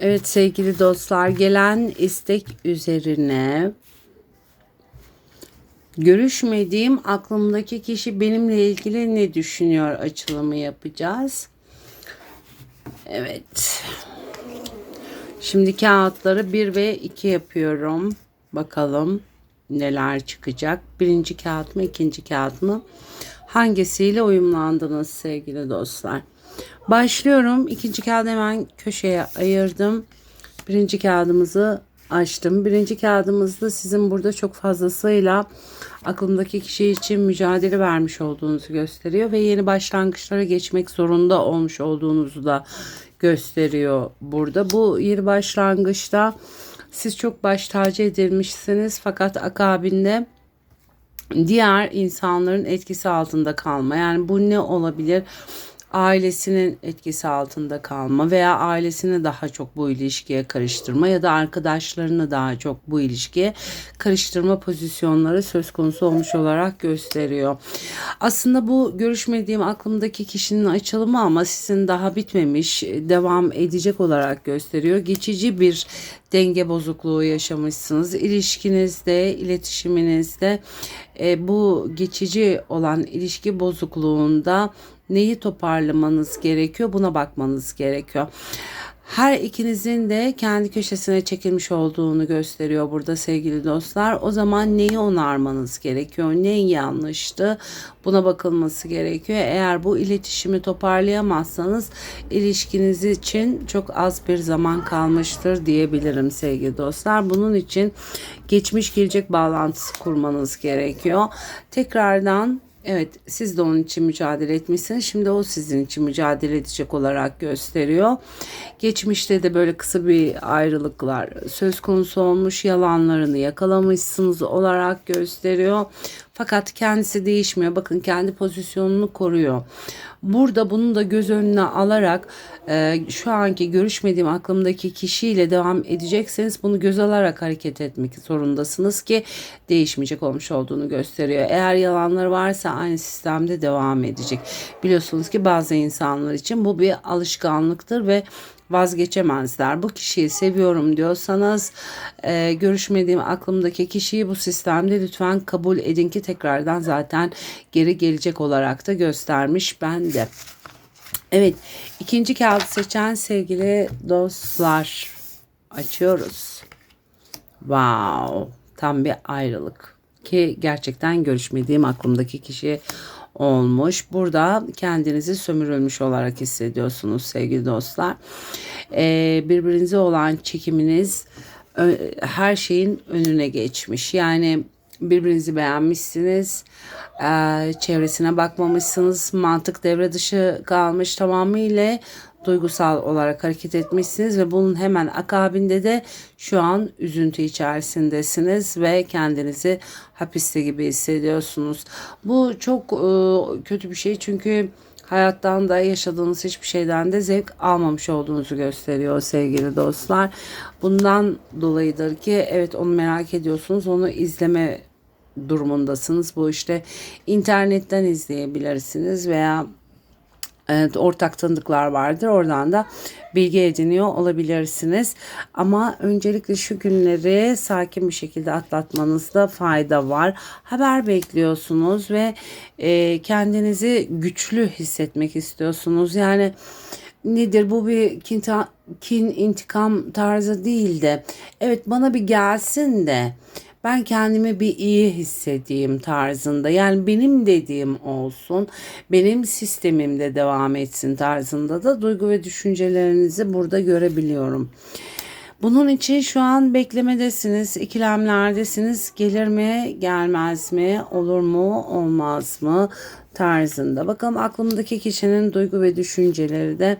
Evet sevgili dostlar gelen istek üzerine görüşmediğim aklımdaki kişi benimle ilgili ne düşünüyor açılımı yapacağız. Evet. Şimdi kağıtları 1 ve 2 yapıyorum. Bakalım neler çıkacak. Birinci kağıt mı ikinci kağıt mı? Hangisiyle uyumlandınız sevgili dostlar? Başlıyorum. İkinci kağıdı hemen köşeye ayırdım. Birinci kağıdımızı açtım. Birinci kağıdımızda sizin burada çok fazlasıyla aklımdaki kişi için mücadele vermiş olduğunuzu gösteriyor ve yeni başlangıçlara geçmek zorunda olmuş olduğunuzu da gösteriyor burada. Bu yeni başlangıçta siz çok baş tacı edilmişsiniz fakat akabinde diğer insanların etkisi altında kalma. Yani bu ne olabilir? Ailesinin etkisi altında kalma veya ailesini daha çok bu ilişkiye karıştırma ya da arkadaşlarını daha çok bu ilişkiye karıştırma pozisyonları söz konusu olmuş olarak gösteriyor. Aslında bu görüşmediğim aklımdaki kişinin açılımı ama sizin daha bitmemiş, devam edecek olarak gösteriyor. Geçici bir denge bozukluğu yaşamışsınız. İlişkinizde, iletişiminizde e, bu geçici olan ilişki bozukluğunda neyi toparlamanız gerekiyor buna bakmanız gerekiyor. Her ikinizin de kendi köşesine çekilmiş olduğunu gösteriyor burada sevgili dostlar. O zaman neyi onarmanız gerekiyor? Ne yanlıştı? Buna bakılması gerekiyor. Eğer bu iletişimi toparlayamazsanız ilişkiniz için çok az bir zaman kalmıştır diyebilirim sevgili dostlar. Bunun için geçmiş gelecek bağlantısı kurmanız gerekiyor. Tekrardan Evet siz de onun için mücadele etmişsiniz. Şimdi o sizin için mücadele edecek olarak gösteriyor. Geçmişte de böyle kısa bir ayrılıklar söz konusu olmuş. Yalanlarını yakalamışsınız olarak gösteriyor. Fakat kendisi değişmiyor. Bakın kendi pozisyonunu koruyor. Burada bunu da göz önüne alarak e, şu anki görüşmediğim aklımdaki kişiyle devam edecekseniz bunu göz alarak hareket etmek zorundasınız ki değişmeyecek olmuş olduğunu gösteriyor. Eğer yalanları varsa aynı sistemde devam edecek. Biliyorsunuz ki bazı insanlar için bu bir alışkanlıktır ve vazgeçemezler. Bu kişiyi seviyorum diyorsanız e, görüşmediğim aklımdaki kişiyi bu sistemde lütfen kabul edin ki tekrardan zaten geri gelecek olarak da göstermiş bende. Evet ikinci kağıt seçen sevgili dostlar açıyoruz. Wow tam bir ayrılık ki gerçekten görüşmediğim aklımdaki kişi olmuş. Burada kendinizi sömürülmüş olarak hissediyorsunuz sevgili dostlar. Ee, birbirinize olan çekiminiz her şeyin önüne geçmiş. Yani birbirinizi beğenmişsiniz. Ee, çevresine bakmamışsınız. Mantık devre dışı kalmış tamamıyla duygusal olarak hareket etmişsiniz ve bunun hemen akabinde de şu an üzüntü içerisindesiniz ve kendinizi hapiste gibi hissediyorsunuz. Bu çok e, kötü bir şey çünkü hayattan da yaşadığınız hiçbir şeyden de zevk almamış olduğunuzu gösteriyor sevgili dostlar. Bundan dolayıdır ki evet onu merak ediyorsunuz. Onu izleme durumundasınız. Bu işte internetten izleyebilirsiniz veya ortak tanıdıklar vardır. Oradan da bilgi ediniyor olabilirsiniz. Ama öncelikle şu günleri sakin bir şekilde atlatmanızda fayda var. Haber bekliyorsunuz ve e, kendinizi güçlü hissetmek istiyorsunuz. Yani nedir bu bir kin, intikam tarzı değil de evet bana bir gelsin de ben kendimi bir iyi hissedeyim tarzında. Yani benim dediğim olsun, benim sistemimde devam etsin tarzında da duygu ve düşüncelerinizi burada görebiliyorum. Bunun için şu an beklemedesiniz, ikilemlerdesiniz. Gelir mi, gelmez mi, olur mu, olmaz mı tarzında. Bakalım aklımdaki kişinin duygu ve düşünceleri de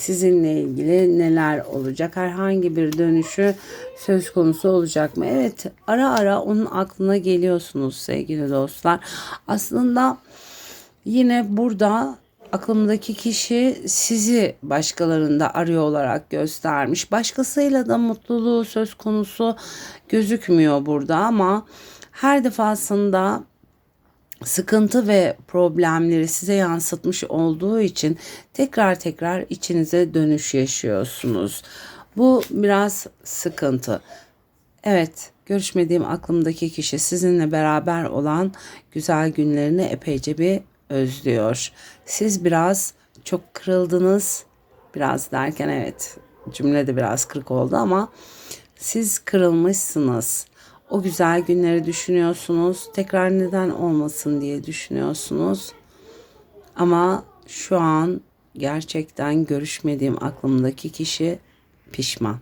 sizinle ilgili neler olacak? Herhangi bir dönüşü söz konusu olacak mı? Evet ara ara onun aklına geliyorsunuz sevgili dostlar. Aslında yine burada aklımdaki kişi sizi başkalarında arıyor olarak göstermiş. Başkasıyla da mutluluğu söz konusu gözükmüyor burada ama her defasında sıkıntı ve problemleri size yansıtmış olduğu için tekrar tekrar içinize dönüş yaşıyorsunuz. Bu biraz sıkıntı. Evet, görüşmediğim aklımdaki kişi sizinle beraber olan güzel günlerini epeyce bir özlüyor. Siz biraz çok kırıldınız. Biraz derken evet cümlede biraz kırık oldu ama siz kırılmışsınız. O güzel günleri düşünüyorsunuz. Tekrar neden olmasın diye düşünüyorsunuz. Ama şu an gerçekten görüşmediğim aklımdaki kişi pişman.